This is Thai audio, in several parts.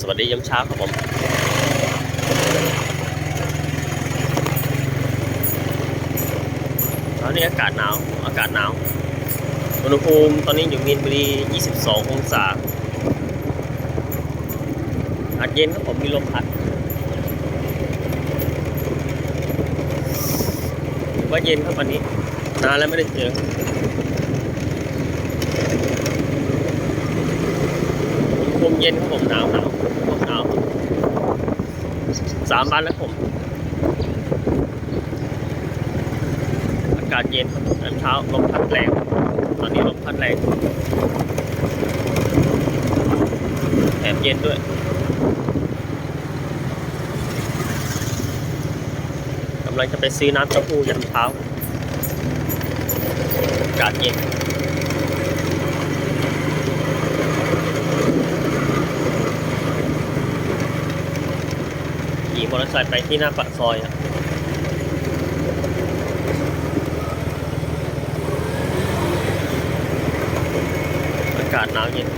สวัสดียามเช้าครับผมตอนนี้อากาศหนาว อากาศหนาว อุณหภูมิตอนนี้อยู่มีนบุรี 22 องศาอากาศเย็นครับผมมีลมพัดว่าเย็นครับวันนี้นานแล้วไม่ได้เจอ อุณหภูมิเย็นครับผมหนาวหนาวหนาวสามวันแล้วผมอากาศเย็นครับตอนเช้าลมพัดแรงตอนนี้ลมพัดแรงแถมเย็นด้วยกำลังจะไปซื้อน้ำเต้าหู้ยามเช้าอากาศเย็น มอเตอร์ไซค์ไปที่หน้าปากซอยอะอากาศหนาวเย็น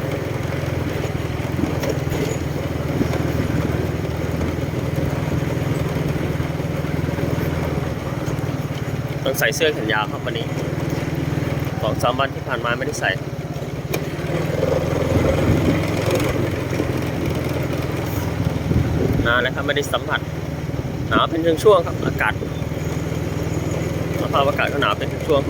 ต้องใส่เสื้อแขนยาวครับวันนี้สองสามวันที่ผ่านมาไม่ได้ใส่ นานแล้วครับไม่ได้สัมผัสหนาวเป็นช่วงๆครับ อากาศสภาพอากาศก็หนาวเป็นช่วง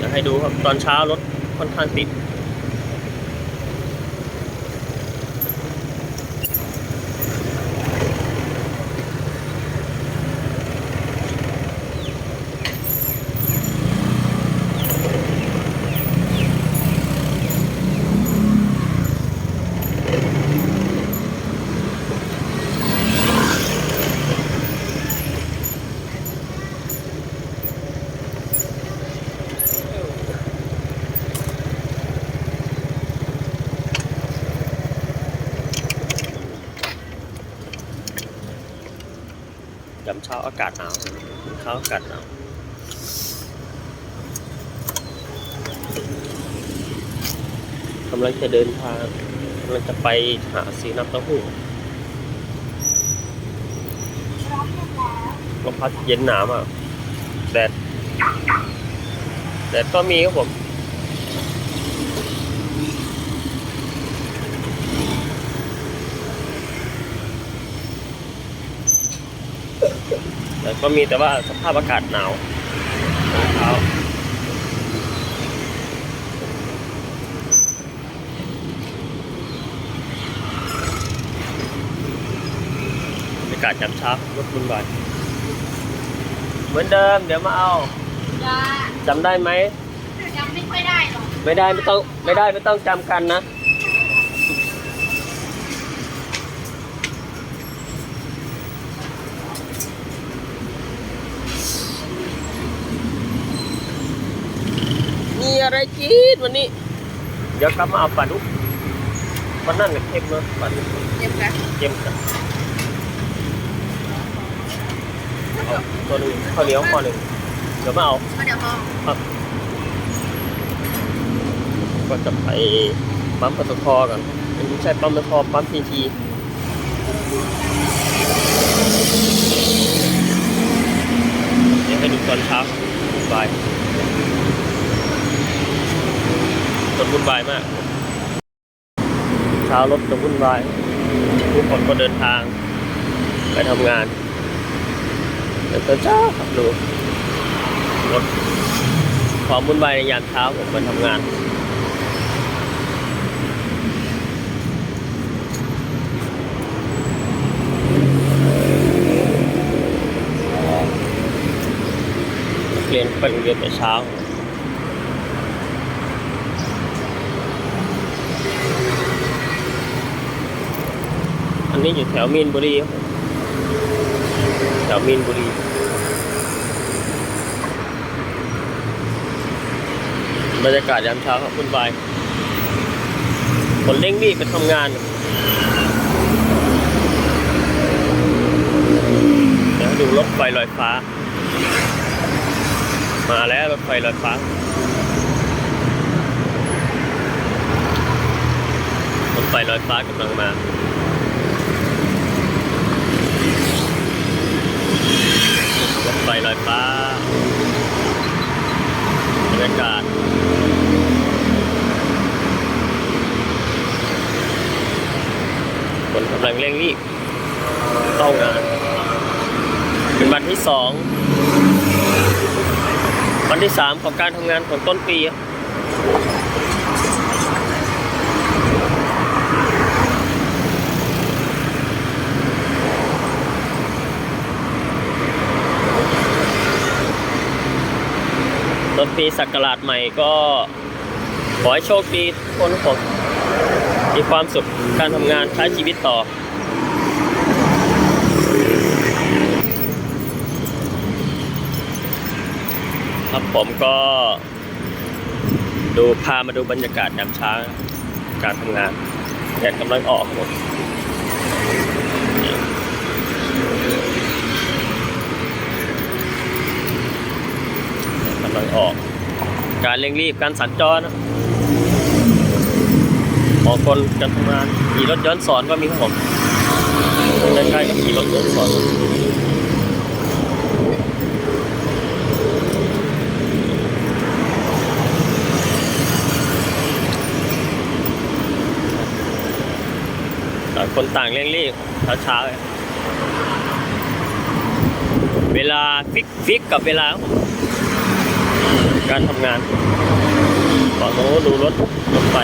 จะให้ดูครับตอนเช้ารถค่อนข้างติดามเช้าอากาศหนาวเช้าอากาศหนาวกำลังจะเดินทางกำลังจะไปหาซื้อน้ำเต้าหู้ลมพัดเย็นหนาวอะแดดแดดก็มีครับผม แต่ก็มีแต่ว่าสภาพอากาศหนาวตอนเช้าบรรยากาศจำเช้ารถบุญบายเหมือนเดิม เดี๋ยวมาเอาจ้าจำได้ไหมยังไม่ค่อยได้หรอก ไม่ได้ไม่ต้องไม่ได้ไม่ต้องจำกันนะ อะไรกินวันนี้ เดี๋ยวกลับมาเอาปลาดุกวันนั้นเนี่ยเค็มเนอะปลาดุกเจ็บกันเค็มจ้ะเอาตัวหนึงข้าวเหนียวข้อหนึ่งเดี๋ยวมาเอาก็เดี๋ยวพอครับ ก็จะไปปั๊มปตทกันอันนี้ใช่ปั๊มปตทปั๊มพีทีเดี๋ยวให้ดูตอนเช้าบ่ายรถ วุ่นวายมากเช้ารถจะวุ่นวายผู้คนก็เดินทาง ไปทำงานเดี๋ยวตอนเช้าขับดูรถความวุ่นวายในยามเช้าผมมาทำงานเรียนไปโรงเรียนแต่เช้า อันนี้อยู่แถวมีนบุรีแถวมีนบุรีบรรยากาศยามเช้าครับคุณบายคนเร่งรีบไปทำงานเดี๋วดูรถไฟลอยฟ้า มาแล้วรถไฟลอยฟ้ารถไฟลอยฟ้ากำลังมา รถไฟลอยฟ้าบรรยากาศคนกำลังเร่งรีบเข้างานเป็นวันที่สองวันที่สามของการทำงานของต้นปีครับ ต้นปีศักราชใหม่ก็ขอให้โชคดีคนขับผมมีความสุขการทำงานใช้ชีวิตต่อ ครับผมก็ ดูพามาดูบรรยากาศยามเช้าการทำงานแดดกำลังออกหมดำลังออก การเร่งรีบการสัญจรนะของคนจะทำงานขี่รถย้อนสอนก็มีครับผมใกล้ๆกับขี่รถย้อนสอนต่างคนต่างเร่งรีบเช้าๆเลยเวลาฟิกฟิกกับเวลาผม การทำงานฝั่งโน้นดูรถรถไฟ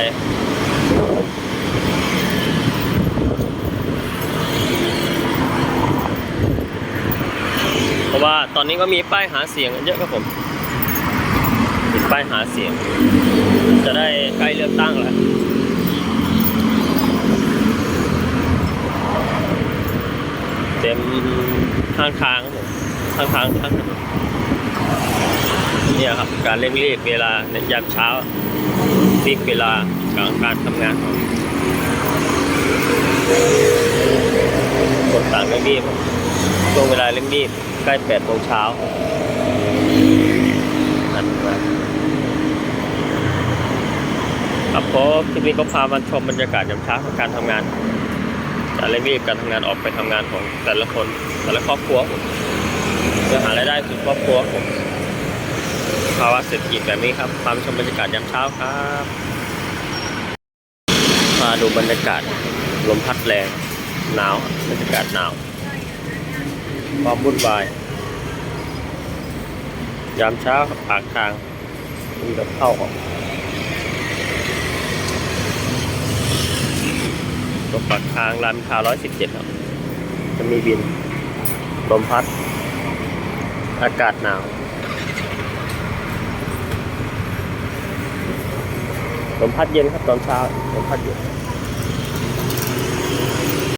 เพราะว่าตอนนี้ก็มีป้ายหาเสียงกันเยอะครับผมติดป้ายหาเสียง จะได้ใกล้เลือกตั้งแล้วเต็มข้างทางครับผมข้างทางข้างถนน เนี่ยครับการเร่งรีบเวลาในยามเช้าฟิกเวลาการการทำงานของคนต่างเร่งรีบช่วงเวลาเร่งรีบใกล้แปดโมงเช้านั่นมาครับผมคลิปนี้ก็พามาชมบรรยากาศยามเช้าของการทำงานการเร่งรีบการทำงานออกไปทำงานของแต่ละคนแต่ละครอบครัวผมเพื่อหารายได้สู่ครอบครัวผม ภาวะเศรษฐกิจแบบนี้ครับความชมบรรยากาศยามเช้าครับ มาดูบรรยากาศลมพัดแรงหนาวบรรยากาศหนาวความวุ่นวาย ยามเช้าปากทางมีรถเข้าออกตรงปากทางรานทราร้อยสิบเจ็ดครับ จะมีบิน ลมพัด อากาศหนาว ลมพัดเย็นครับตอนเช้าลมพัดเย็น